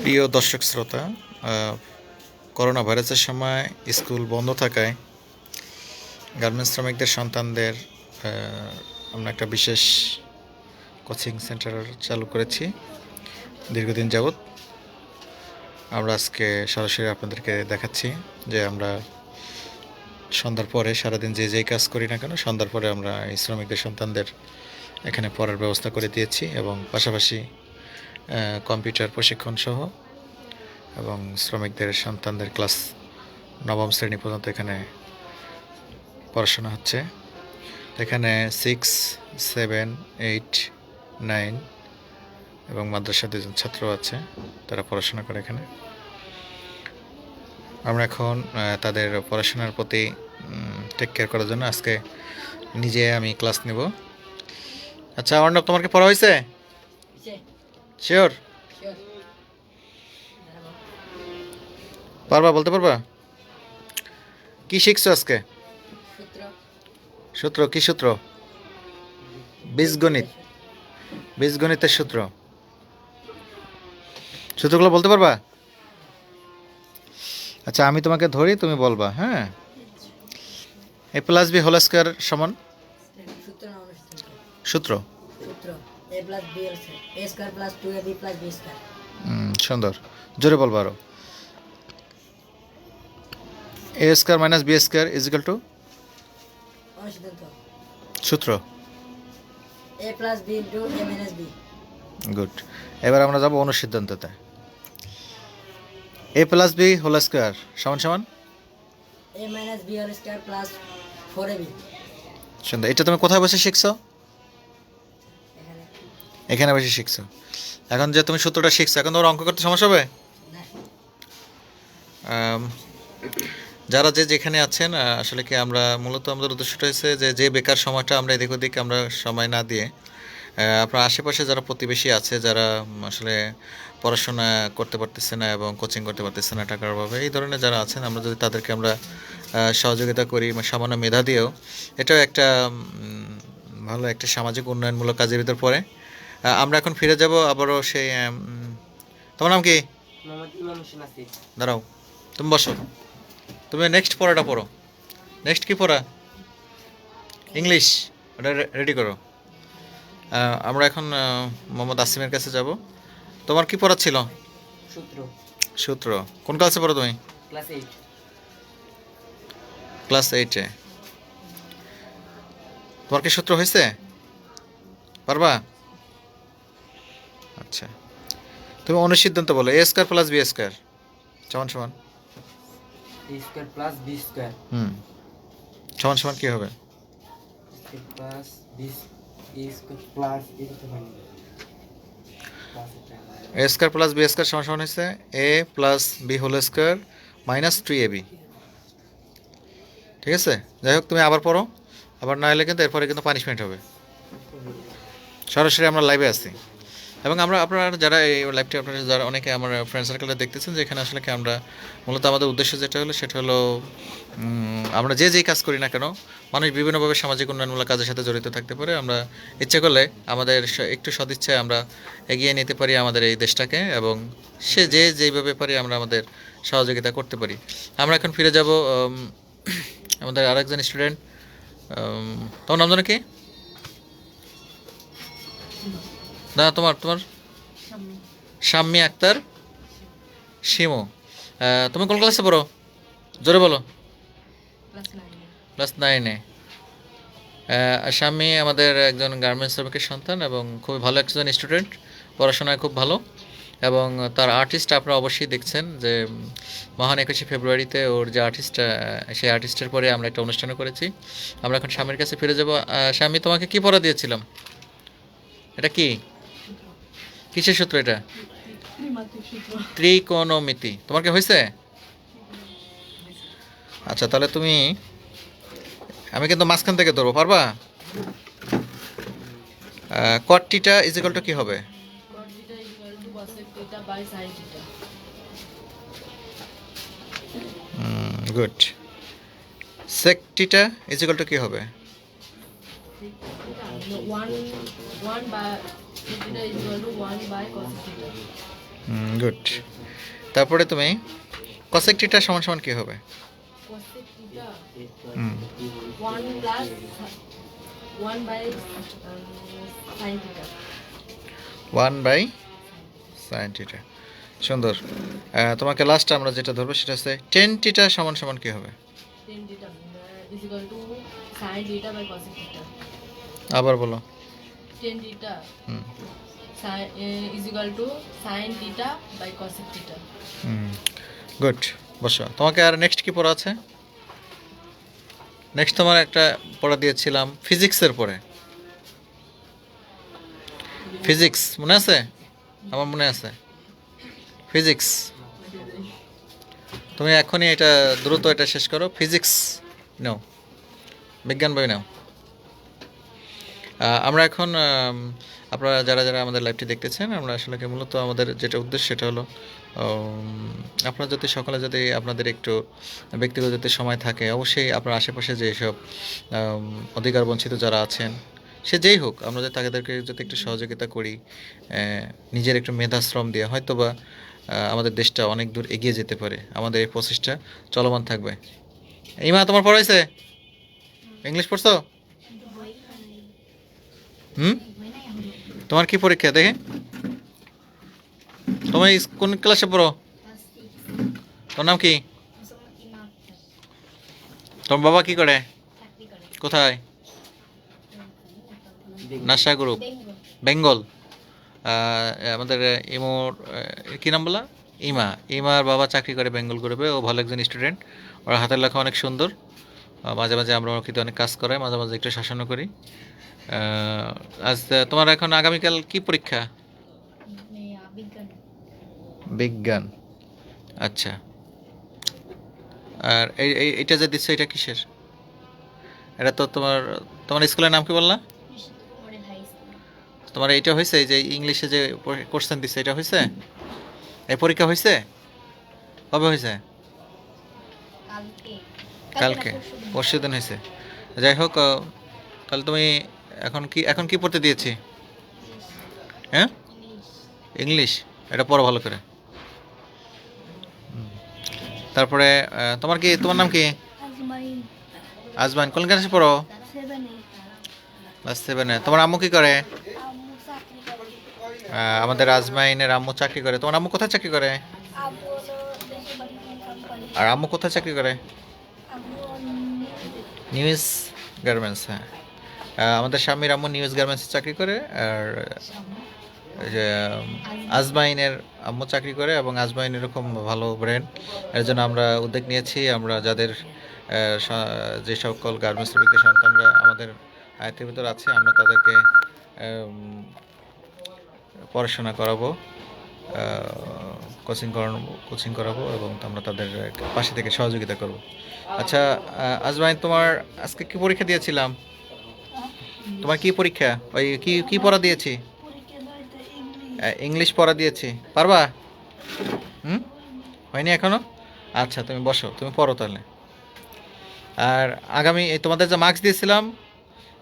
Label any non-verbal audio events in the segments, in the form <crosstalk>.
প্রিয় দর্শক শ্রোতা করোনা ভাইরাসের সময় স্কুল বন্ধ থাকায় গার্মেন্টস শ্রমিকদের সন্তানদের আমরা একটা বিশেষ কোচিং সেন্টার চালু করেছি দীর্ঘদিন যাবৎ। আমরা আজকে সরাসরি আপনাদেরকে দেখাচ্ছি যে আমরা সন্ধ্যার পরে সারাদিন যে যেই কাজ করি না কেন, সন্ধ্যার পরে আমরা এই শ্রমিকদের সন্তানদের এখানে পড়ার ব্যবস্থা করে দিয়েছি এবং পাশাপাশি কম্পিউটার প্রশিক্ষণ সহ এবং শ্রমিকদের সন্তানদের ক্লাস নবম শ্রেণি পর্যন্ত এখানে পড়াশোনা হচ্ছে। এখানে সিক্স সেভেন এইট নাইন এবং মাদ্রাসা দুজন ছাত্র আছে, তারা পড়াশোনা করে এখানে। আমরা এখন তাদের পড়াশোনার প্রতি টেক কেয়ার করার জন্য আজকে নিজে আমি ক্লাস নেব। আচ্ছা অর্ণব, তোমার কি পড়া হয়েছে? শিওর পারবা বলতে পারবা? কি শিখছো আজকে? সূত্র। কি সূত্র? বীজগণিত। বীজগণিতের সূত্র। সূত্রগুলো বলতে পারবা? আচ্ছা আমি তোমাকে ধরি তুমি বলবা হ্যাঁ? A plus B whole square সমান? সূত্র। এ প্লাস বি এর A square plus two A B plus B square. সুন্দর। জোরে বলব আরও। A square minus B square equal two? সূত্র। A plus B into A minus B. Good. এবার আমরা যাব অনুসিদ্ধান্ততে। A plus B whole square সমান সমান? A minus B whole square plus four A B. সুন্দর। এটা তুমি কোথায় বসে শিখছো? এখানে বসে শিখছো। এখন যে তুমি সূত্রটা শিখছো, এখন তোমার অঙ্ক করতে সমস্যা হবে? যারা যে যেখানে আছেন আসলে কি আমরা মূলত আমাদের উদ্দেশ্যটা হয়েছে যে যে বেকার সময়টা আমরা এদিক ওদিক আমরা সময় না দিয়ে আপনার আশেপাশে যারা প্রতিবেশী আছে, যারা আসলে পড়াশোনা করতে পারতেছে না এবং কোচিং করতে পারতেছে না টাকার অভাবে, এই ধরনের যারা আছেন, আমরা যদি তাদেরকে আমরা সহযোগিতা করি বা সামান্য মেধা দিয়েও, এটাও একটা ভালো একটা সামাজিক উন্নয়নমূলক কাজের ভিতর পড়ে। আমরা এখন ফিরে যাব আবারও সেই তোমার নাম কি? দাঁড়াও তুমি বসো। তুমি নেক্সট পড়াটা পড়ো। নেক্সট কি পড়া? ইংলিশ ওটা রেডি করো। আমরা এখন মোহাম্মদ আসিমের কাছে যাব। তোমার কি পড়া ছিল? সূত্র। সূত্র। কোন ক্লাসে পড়ো তুমি? ক্লাস এইট ক্লাস এইটে তোমার কি সূত্র হয়েছে? পারবা? আচ্ছা। তুমি অনুসিদ্ধান্ত বলো A square plus B square সমান সমান। A square plus B square হুম। সমান সমান কি হবে? Plus B A square plus A কত A square plus B square সমান সমান হচ্ছে A plus B whole square minus three A B ঠিক আছে? যাই হোক তুমি আবার পড়ো। আবার না এলে কিন্তু এরপরে কিন্তু পানিশমেন্ট হবে। সরাসরি আমরা লাইভে আছি এবং আমরা আপনারা যারা এই লাইভটি আপনারা যারা অনেকে আমার ফ্রেন্ড সার্কেলে দেখতেছেন, যে এখানে আসলে কি আমরা মূলত আমাদের উদ্দেশ্য যেটা হলো, সেটা হলো আমরা যে যেই কাজ করি না কেন, মানুষ বিভিন্নভাবে সামাজিক উন্নয়নমূলক কাজের সাথে জড়িত থাকতে পারে। আমরা ইচ্ছে করলে আমাদের একটু সদিচ্ছায় আমরা এগিয়ে নিতে পারি আমাদের এই দেশটাকে এবং সে যে যেইভাবে পারি আমরা আমাদের সহযোগিতা করতে পারি। আমরা এখন ফিরে যাব <coughs> আমাদের আরেকজন স্টুডেন্ট তোমার নাম জানো কি? না তোমার তোমার? শাম্মী আক্তার? শিমু। তুমি কোন ক্লাসে পড়ো? জোরে বলো। ক্লাস নাইনে স্বামী আমাদের একজন গার্মেন্টস শ্রমিকের সন্তান এবং খুবই ভালো একজন স্টুডেন্ট পড়াশোনায় খুব ভালো এবং তার আর্টিস্ট আপনারা অবশ্যই দেখছেন যে, মহান একুশে ফেব্রুয়ারিতে ওর যে আর্টিস্ট সেই আর্টিস্টের পরে আমরা একটা অনুষ্ঠানও করেছি। আমরা এখন স্বামীর কাছে ফিরে যাব। স্বামী তোমাকে কি পড়া দিয়েছিলাম? এটা কি? কিসের সূত্র এটা? ত্রিকোণমিতি। তোমার কি হয়েছে? আচ্ছা তাহলে তুমি, আমি কিন্তু মাঝখান থেকে ধরবো, পারবা? কটটিটা ইজিকাল টু কি হবে? গুড সেকটিটা ইজিকাল টু কি হবে? One one by good mm, তারপরে তুমি কসেকটিটা সমান সমান কি হবে? ওয়ান বাই সাইন সুন্দর। তোমাকে লাস্ট আমরা যেটা ধরবো সেটা হচ্ছে টেন থিটা সমান সমান কি হবে? আবার বলো। 10 theta হুম sin, uh, is equal to sin theta. Good বসো। তোমাকে আর নেক্সট কি পড়া আছে? নেক্সট তোমার একটা পড়া দিয়েছিলাম ফিজিক্সের পরে। ফিজিক্স মনে আছে? আমার মনে আছে। ফিজিক্স তুমি এখনই এটা দ্রুত এটা শেষ করো। ফিজিক্স নাও। বিজ্ঞান বই নাও। আমরা এখন আপনারা যারা যারা আমাদের লাইভটি দেখতেছেন, আমরা আসলে মূলত আমাদের যেটা উদ্দেশ্য সেটা হলো আপনারা যদি সকালে যদি আপনাদের একটু ব্যক্তিগত যদি সময় থাকে, অবশ্যই আপনার আশেপাশে যেসব অধিকার বঞ্চিত যারা আছেন, সে যেই হোক, আমরা যদি তাদেরকে যদি একটু সহযোগিতা করি নিজের একটু মেধাশ্রম দিয়ে হয়তো বা আমাদের দেশটা অনেক দূর এগিয়ে যেতে পারে, আমাদের এই প্রচেষ্টা চলমান থাকবে। ইমা, তোমার পড়াইছে? ইংলিশ পড়ছো? হুম? তোমার কি পরীক্ষা, দেখে। তোমার কোন ক্লাসে পড়ো? তোর নাম কি? তোমার বাবা কি করে? কোথায়? Nasa group Bengal. আমাদের ইমোর কি নাম বলা? ইমা। ইমার বাবা চাকরি করে বেঙ্গল গ্রুপে ও ভালো একজন স্টুডেন্ট ওর হাতের লেখা অনেক সুন্দর। মাঝে মাঝে আমরা অনেক কাজ করাই, মাঝে মাঝে একটু শাসনও করি। আজ তোমার এখন আগামীকাল কি পরীক্ষা? বিজ্ঞান। আচ্ছা। আর এই এইটা যে দিচ্ছে এটা কিসের? এটা তো তোমার তোমার স্কুলের নাম কি বললা? তোমার এইটা হয়েছে যে ইংলিশে যে কোশ্চেন দিচ্ছে এটা হয়েছে? এই পরীক্ষা হয়েছে? কবে হয়েছে? কালকে। পরশু দিন হয়েছে। যাই হোক তাহলে তুমি এখন কি এখন কি পড়তে দিয়েছি? হ্যাঁ? ইংলিশ এটা পড়ো ভালো করে। তারপরে তোমার কি তোমার নাম কি? আজমান কোন ক্লাসে পড়ো? ক্লাস সেভেনে তোমার আম্মু কি করে? আমাদের আজমাইনের আম্মু চাকরি করে। তোমার আম্মু কোথায় চাকরি করে? আর আম্মু কোথায় চাকরি করে? নিউজ গার্মেন্টস হ্যাঁ। আমাদের স্বামীর আম্মু নিউজ গার্মেন্টসে চাকরি করে, আর আজমাইনের আম্মু চাকরি করে এবং আজমাইন এরকম ভালো ব্র্যান্ড এর জন্য আমরা উদ্যোগ নিয়েছি, আমরা যাদের যে সকল গার্মেন্টস শ্রমিকের সন্তানরা আমাদের আয়ত্তের ভিতর আছে, আমরা তাদেরকে পড়াশোনা করাবো কোচিং করানো কোচিং করাবো এবং আমরা তাদের পাশে থেকে সহযোগিতা করব। আচ্ছা আজমাইন, তোমার আজকে কি পরীক্ষা দিয়েছিলাম? তোমার কি পরীক্ষা? ওই কি কি পড়া দিয়েছি? ইংলিশ পড়া দিয়েছি। পারবা? হুম? হয়নি এখনও? আচ্ছা তুমি বসো তুমি পড়ো তাহলে। আর আগামী এই তোমাদের যে মার্কস দিয়েছিলাম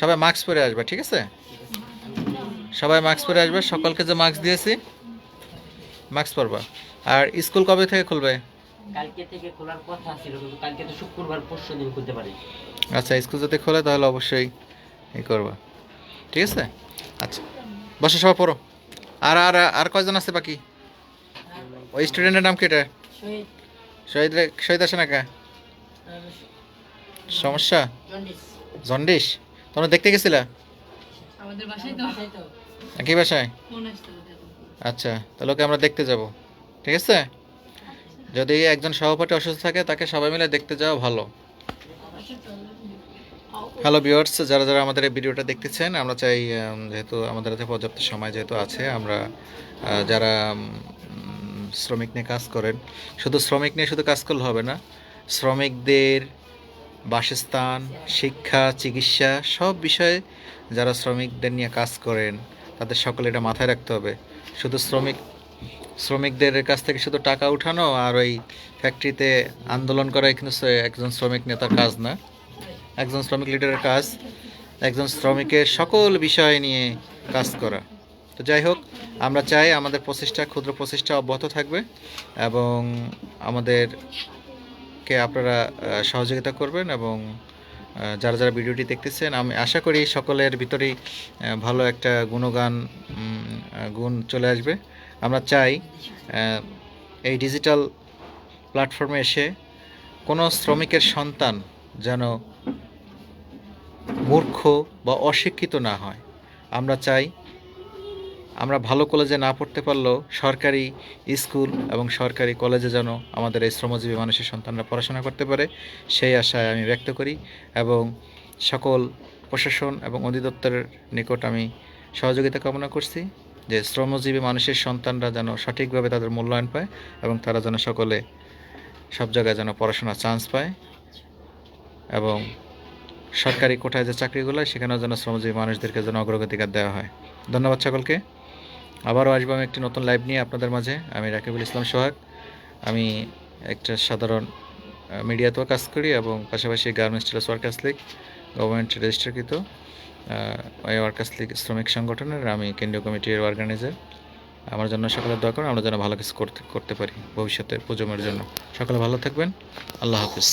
সবাই মাস্ক পরে আসবে ঠিক আছে? সবাই মাস্ক পরে আসবে সকলকে যে মাস্ক দিয়েছি মাস্ক পরবা আর স্কুল কবে থেকে খুলবে? কালকে থেকে খোলার কথা ছিল কিন্তু কালকে তো শুক্রবার পরশু দিন খুলতে পারি আচ্ছা স্কুল যদি খোলে তাহলে অবশ্যই এই করবা। ঠিক আছে? আচ্ছা। বসে সবাই পড়ো। আর আর আর কয়জন আছে বাকি? ওই স্টুডেন্টের নাম কি এটা? শহীদ। শহীদ আসে না কে? সমস্যা? জন্ডিস। তোমরা দেখতে গেছিলা? কি বাসায় তো। একই বাসায়? ফোন আসতে হবে এখন। আচ্ছা তাহলে ওকে আমরা দেখতে যাব। ঠিক আছে? যদি একজন সহপাঠী অসুস্থ থাকে তাকে সবাই মিলে দেখতে যাওয়া ভালো। হ্যালো ভিউয়ার্স যারা যারা আমাদের এই ভিডিওটা দেখতেছেন, আমরা চাই যেহেতু আমাদের হাতে পর্যাপ্ত সময় যেহেতু আছে, আমরা যারা শ্রমিক নিয়ে কাজ করেন, শুধু শ্রমিক নিয়ে শুধু কাজ করলে হবে না, শ্রমিকদের বাসস্থান, শিক্ষা, চিকিৎসা, সব বিষয়ে যারা শ্রমিকদের নিয়ে কাজ করেন, তাদের সকলে এটা মাথায় রাখতে হবে। শুধু শ্রমিক, শ্রমিকদের কাছ থেকে শুধু টাকা উঠানো আর ওই ফ্যাক্টরিতে আন্দোলন করা কিন্তু একজন শ্রমিক নেতার কাজ না। একজন শ্রমিক লিডারের কাজ, একজন শ্রমিকের সকল বিষয় নিয়ে কাজ করা। তো যাই হোক, আমরা চাই আমাদের প্রচেষ্টা, ক্ষুদ্র প্রচেষ্টা অব্যাহত থাকবে এবং আমাদেরকে আপনারা সহযোগিতা করবেন এবং যারা যারা ভিডিওটি দেখতেছেন, আমি আশা করি সকলের ভিতরেই ভালো একটা গুণগান গুণ চলে আসবে। আমরা চাই এই ডিজিটাল প্ল্যাটফর্মে এসে কোনো শ্রমিকের সন্তান যেন মূর্খ বা অশিক্ষিত না হয়। আমরা চাই আমরা ভালো কলেজে না পড়তে পারলেও সরকারি স্কুল এবং সরকারি কলেজে যেন আমাদের এই শ্রমজীবী মানুষের সন্তানরা পড়াশোনা করতে পারে, সেই আশায় আমি ব্যক্ত করি এবং সকল প্রশাসন এবং অধিদপ্তরের নিকট আমি সহযোগিতা কামনা করছি যে শ্রমজীবী মানুষের সন্তানরা যেন সঠিকভাবে তাদের মূল্যায়ন পায় এবং তারা যেন সকলে সব জায়গায় যেন পড়াশোনার চান্স পায় এবং সরকারি কোটায় যে চাকরিগুলো, সেখানেও যেন শ্রমজীবী মানুষদেরকে যেন অগ্রগতিকার দেওয়া হয়। ধন্যবাদ সকলকে। আবারও আসব আমি একটি নতুন লাইভ নিয়ে আপনাদের মাঝে। আমি রাকিবুল ইসলাম সোহাগ। আমি একটা সাধারণ মিডিয়াতেও কাজ করি এবং পাশাপাশি garments tailors workers league government রেজিস্টারকৃত এই ওয়ার্কার্স লীগ শ্রমিক সংগঠনের। আমি কেন্দ্রীয় কমিটির অর্গানাইজার আমার জন্য সকলের দরকার আমরা যেন ভালো কিছু করতে করতে পারি ভবিষ্যতের প্রজন্মের জন্য। সকলে ভালো থাকবেন। আল্লাহ হাফিজ।